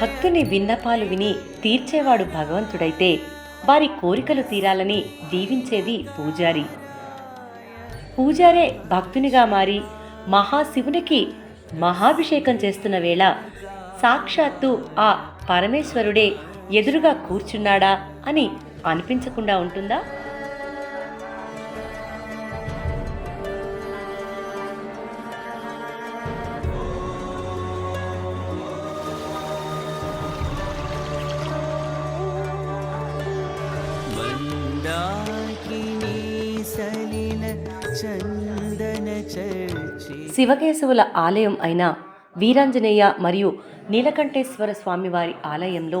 భక్తుని విన్నపాలు విని తీర్చేవాడు భగవంతుడైతే వారి కోరికలు తీరాలని దీవించేది పూజారి. పూజారే భక్తునిగా మారి మహాశివునికి మహాభిషేకం చేస్తున్న వేళ సాక్షాత్తు ఆ పరమేశ్వరుడే ఎదురుగా కూర్చున్నాడా అని అనిపించకుండా ఉంటుందా? శివకేశవుల ఆలయం అయిన వీరాంజనేయ మరియు నీలకంఠేశ్వర స్వామివారి ఆలయంలో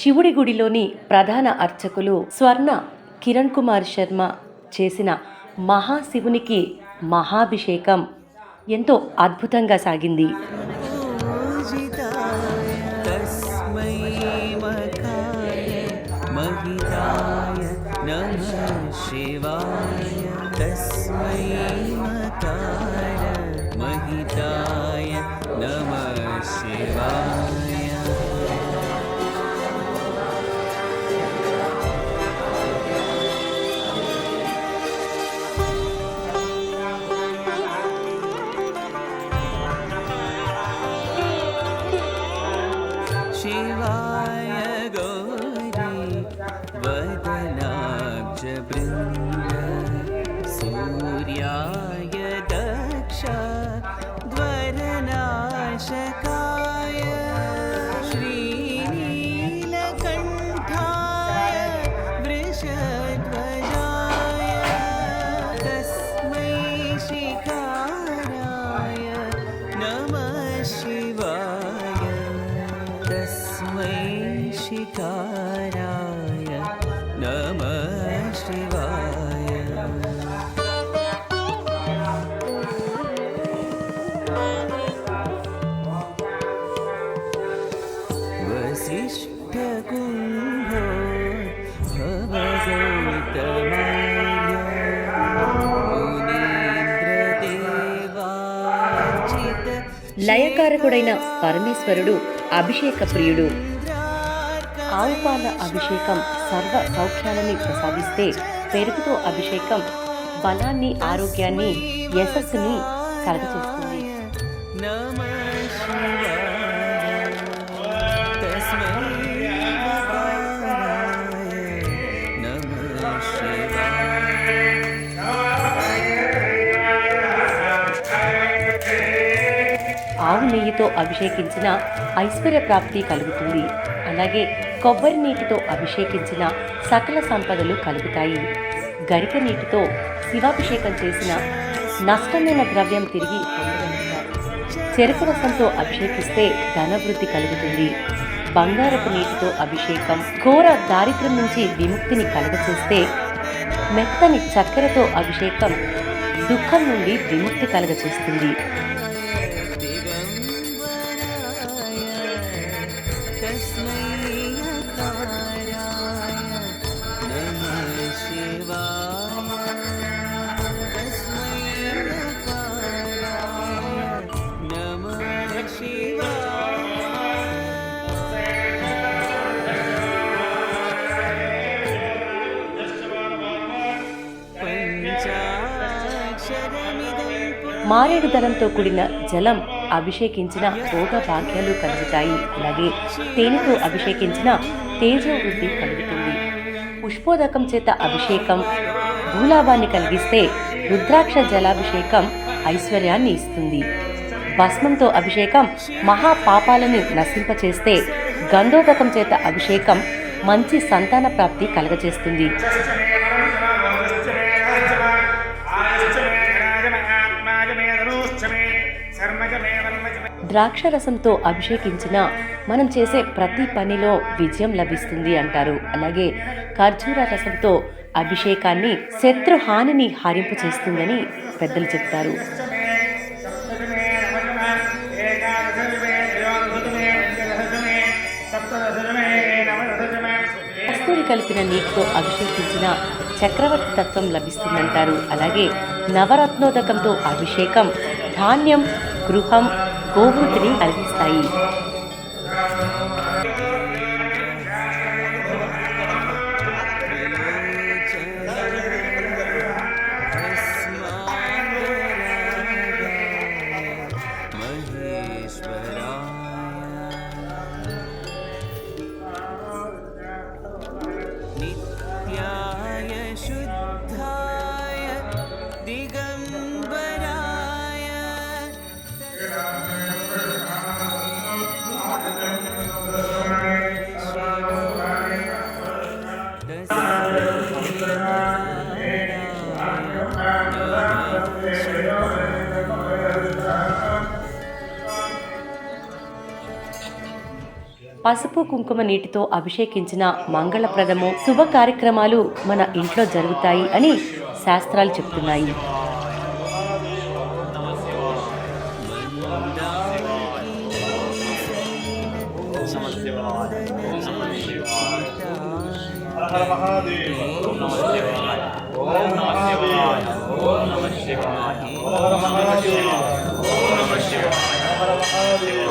శివుడి గుడిలోని ప్రధాన అర్చకులు స్వర్ణ కిరణ్ కుమార్ శర్మ చేసిన మహాశివునికి మహాభిషేకం ఎంతో అద్భుతంగా సాగింది. శివా तस्मै मकार महिताय नमः शिवाय शिवाय गौरी वदनाब्ज बृन्द சூர்யாய లయకారకుడైన పరమేశ్వరుడు అభిషేక ప్రియుడు. ఆవుపాల అభిషేకం సర్వ సౌఖ్యాలని ప్రసాదిస్తే పెరుగుతో అభిషేకం బలాన్ని ఆరోగ్యాన్ని యశస్సుని కలగచేస్తుంది ఆవు నెయ్యితో అభిషేకించిన ఐశ్వర్య ప్రాప్తి కలుగుతుంది. అలాగే కొబ్బరి నీటితో అభిషేకించిన సకల సంపదలు కలుగుతాయి. గరిక నీటితో శివాభిషేకం చేసిన నష్టమైన ద్రవ్యం తిరిగి పొందగలుగుతారు. చెరుకు రసంతో అభిషేకిస్తే ధనవృద్ధి కలుగుతుంది. బంగారపు నీటితో అభిషేకం ఘోర దారిద్ర్యం నుంచి విముక్తిని కలగచేస్తే మెత్తని చక్కెరతో అభిషేకం దుఃఖం నుండి విముక్తి కలగచేస్తుంది. మారేడు దళంతో కూడిన జలం అభిషేకించిన భోగ భాగ్యాలు కలుగుతాయి. అలాగే తేనెతో అభిషేకించిన తేజోవృద్ధి కలుగుతుంది. పుష్పోదకం చేత అభిషేకం భూలాభాన్ని కలిగిస్తే రుద్రాక్ష జలాభిషేకం ఐశ్వర్యాన్ని ఇస్తుంది. భస్మంతో అభిషేకం మహా పాపాలను నశింపచేస్తే గంధోదకం చేత అభిషేకం మంచి సంతాన ప్రాప్తి కలగచేస్తుంది ద్రాక్షరసంతో అభిషేకించిన మనం చేసే ప్రతి పనిలో విజయం లభిస్తుంది అంటారు. అలాగే ఖర్జూర రసంతో అభిషేకాన్ని శత్రు హానిని హరింపు చేస్తుందని పెద్దలు చెప్తారు. కలిపిన నీటితో అభిషేకించిన చక్రవర్తి తత్వం లభిస్తుందంటారు. అలాగే నవరత్నోదకంతో అభిషేకం ధాన్యం గృహం గోవృతిని కలిగిస్తాయి. పసుపు కుంకుమ నీటితో అభిషేకించిన మంగళప్రదము శుభ కార్యక్రమాలు మన ఇంట్లో జరుగుతాయి అని శాస్త్రాలు చెప్తున్నాయి.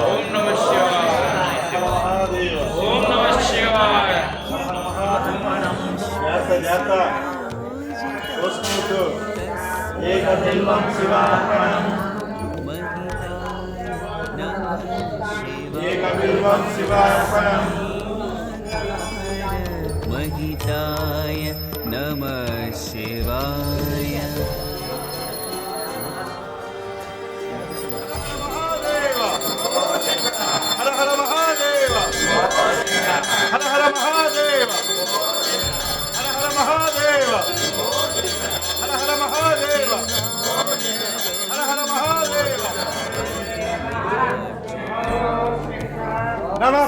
ఓం నమ శివాయ. ఓం నమ శివాయ ఓం నమ శివాయ హర హర మహాదేవ ఓం నమ శివాయ హర